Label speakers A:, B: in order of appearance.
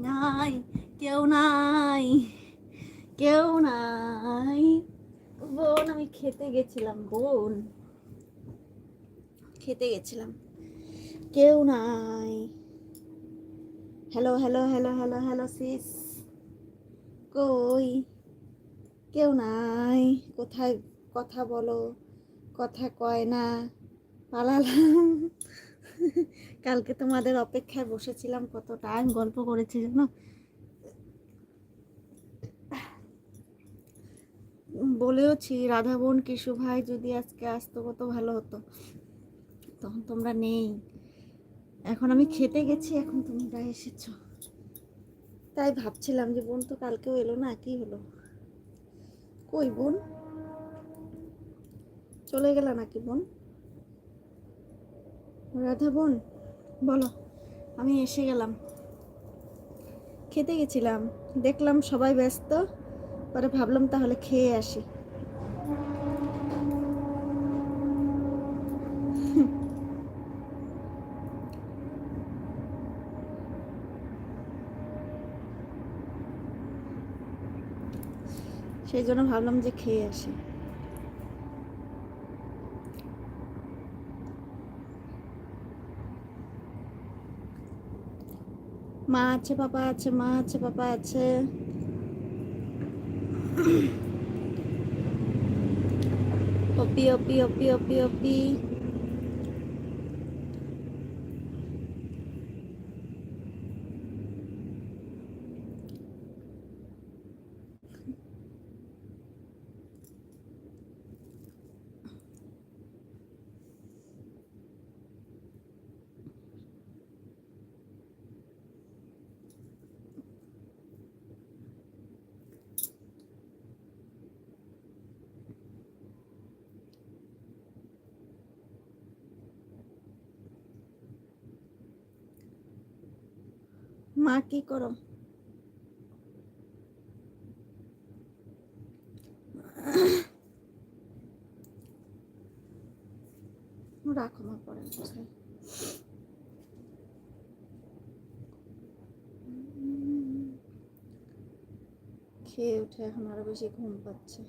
A: নাই, কেউ নাই কেউ নাই। বোন, আমি খেতে গেছিলাম, বোন। খেতে গেছিলাম। কেউ নাই। Hello hello hello hello hello sis কই? কেউ নাই। কোথায়? কথা বলো। কথা কয় না। পালালাম। কালকে তোমাদের অপেক্ষায় বসেছিলাম, কত টাইম গল্প করেছি জানো? বলেওছি, রাধা বোন, কিশু ভাই যদি আজকে আসতো কত ভালো হতো। তখন তোমরা নেই। এখন আমি খেতে গেছি, এখন তোমরা এসেছ। তাই ভাবছিলাম যে বোন তো কালকেও এলো না, কি হলো? কই বোন? চলে গেল নাকি বোন? রাধা বোন, বলো, আমি এসে গেলাম। খেতে গেছিলাম, দেখলাম সবাই ব্যস্ত, পরে ভাবলাম তাহলে খেয়ে আসি। সেই জন্য ভাবলাম যে খেয়ে আসি। মা আছে পাপা আছে মা আছে পাপা আছে অপি অপি অপি অপি অপি মা কি করো? রাখো মা পরে খেয়ে উঠে এখন আরও বেশি ঘুম পাচ্ছে।